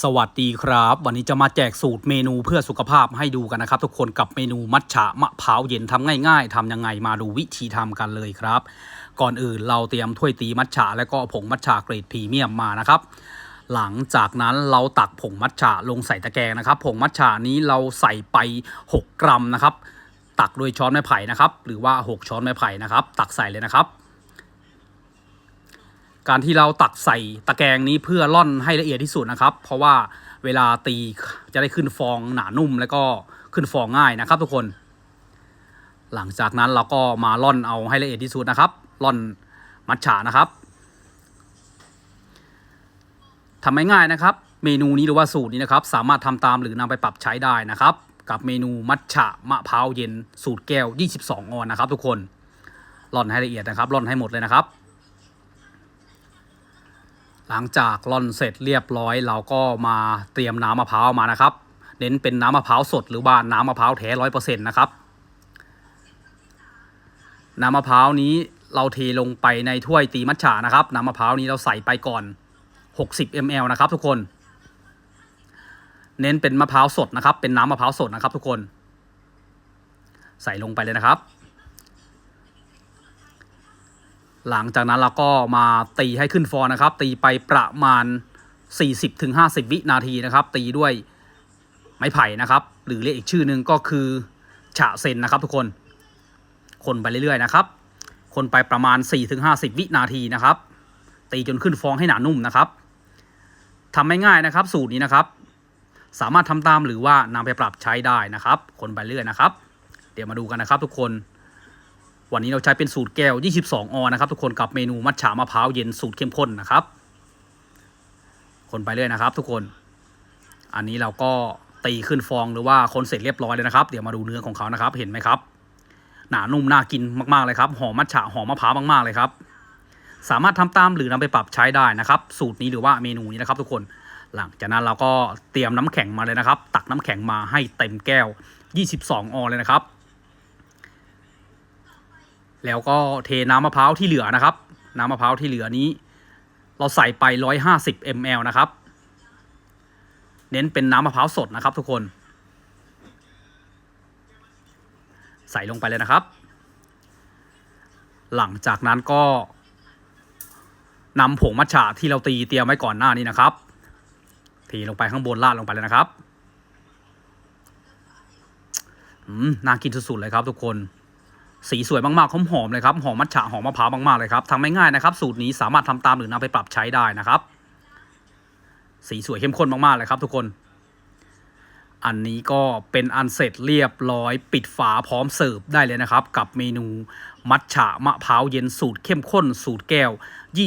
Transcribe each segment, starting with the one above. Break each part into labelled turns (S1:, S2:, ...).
S1: สวัสดีครับ วันนี้จะมาแจกสูตรเมนูเพื่อสุขภาพให้ดูกันนะครับ ทุกคนกับเมนูมัทฉะมะพร้าวเย็นทำง่ายๆทำยังไงมาดูวิธีทำกันเลยครับ ก่อนอื่นเราเตรียมถ้วยตีมัทฉะและก็ผงมัทฉะเกรดพรีเมียมมานะครับ หลังจากนั้นเราตักผงมัทฉะลงใส่ตะแกรงนะครับ ผงมัทฉะนี้เราใส่ไป 6 กรัมนะครับ ตักโดยช้อนไม้ไผ่นะครับ หรือว่า 6 ช้อนไม้ไผ่นะครับ ตักใส่เลยนะครับ การที่เราตักใส่ตะแกรงนี้เพื่อร่อนให้ละเอียดที่สุดนะครับ เพราะว่าเวลาตีจะได้ขึ้นฟองหนานุ่มแล้วก็ขึ้นฟองง่ายนะครับ ทุกคน หลังจากนั้นเราก็มาร่อนเอาให้ละเอียดที่สุดนะครับร่อนมัทฉะนะครับทำง่ายๆนะครับ เมนูนี้หรือว่าสูตรนี้นะครับ สามารถทำตามหรือนำไปปรับใช้ได้นะครับ กับเมนูมัทฉะมะพร้าวเย็นสูตรแก้ว 22 ออนนะครับ ทุกคนร่อนให้ละเอียดนะครับร่อนให้หมดเลยนะครับ หลังจากร่อนเสร็จเรียบร้อย เราก็มาเตรียมน้ำมะพร้าวมานะครับ เน้นเป็นน้ำมะพร้าวสดหรือว่าน้ำมะพร้าวแท้ร้อยเปอร์เซ็นต์นะครับ น้ำมะพร้าวนี้เราเทลงไปในถ้วยตีมัทฉะนะครับ น้ำมะพร้าวนี้เราใส่ไปก่อน 60 ml นะครับ ทุกคน เน้นเป็นมะพร้าวสดนะครับ เป็นน้ำมะพร้าวสดนะครับ ทุกคน ใส่ลงไปเลยนะครับ หลังจากนั้นเราก็มาตีให้ขึ้นฟองนะครับ ตีไปประมาณ 40-50 วินาทีนะครับ ตีด้วยไม้ไผ่นะครับ หรือเรียกอีกชื่อหนึ่งก็คือฉะเซนนะครับทุกคน คนไปเรื่อยๆนะครับ คนไปประมาณ 4-50 วินาทีนะครับ ตีจนขึ้นฟองให้หนานุ่มนะครับทำไม่ง่ายนะครับ สูตรนี้นะครับ สามารถทำตามหรือว่านำไปปรับใช้ได้นะครับ คนไปเรื่อยนะครับ เดี๋ยวมาดูกันนะครับทุกคน วันนี้เราใช้เป็นสูตรแก้ว 22 ออนนะครับ ทุกคนกับเมนูมัทฉะมะพร้าวเย็นสูตรเข้มข้นนะครับ คนไปเรื่อยนะครับ ทุกคน อันนี้เราก็ตีขึ้นฟองหรือว่าคนเสร็จเรียบร้อยเลยนะครับ เดี๋ยวมาดูเนื้อของเขานะครับ เห็นไหมครับ หนานุ่มน่ากินมากๆเลยครับ หอมมัทฉะหอมมะพร้าวมากๆเลยครับ สามารถทำตามหรือนำไปปรับใช้ได้นะครับ สูตรนี้หรือว่าเมนูนี้นะครับ ทุกคน หลังจากนั้นเราก็เตรียมน้ำแข็งมาเลยนะครับ ตักน้ำแข็งมาให้เต็มแก้ว 22 ออนเลยนะครับ แล้วก็เทน้ำมะพร้าวที่เหลือนะครับ น้ำมะพร้าวที่เหลือนี้ เราใส่ไป 150 ml นะครับ เน้นเป็นน้ำมะพร้าวสดนะครับ ทุกคน ใส่ลงไปเลยนะครับ หลังจากนั้นก็นำผงมัทฉะที่เราตีเตรียมไว้ก่อนหน้านี้นะครับเทลงไปข้างบนราดลงไปเลยนะครับ อืม น่ากินสุดๆเลยครับทุกคน สีสวยมากๆหอมๆเลยครับหอมมัทฉะหอมมะพร้าวมากๆเลยครับทำง่ายๆนะครับ สูตรนี้สามารถทำตามหรือนำไปปรับใช้ได้นะครับ สีสวยเข้มข้นมากๆเลยครับ ทุกคน อันนี้ก็เป็นอันเสร็จเรียบร้อย ปิดฝาพร้อมเสิร์ฟได้เลยนะครับ กับเมนูมัทฉะมะพร้าวเย็นสูตรเข้มข้น สูตรแก้ว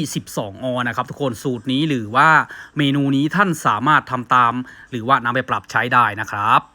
S1: 22 ออนะครับทุกคนสูตรนี้หรือว่าเมนูนี้ท่านสามารถทำตาม หรือว่านำไปปรับใช้ได้นะครับ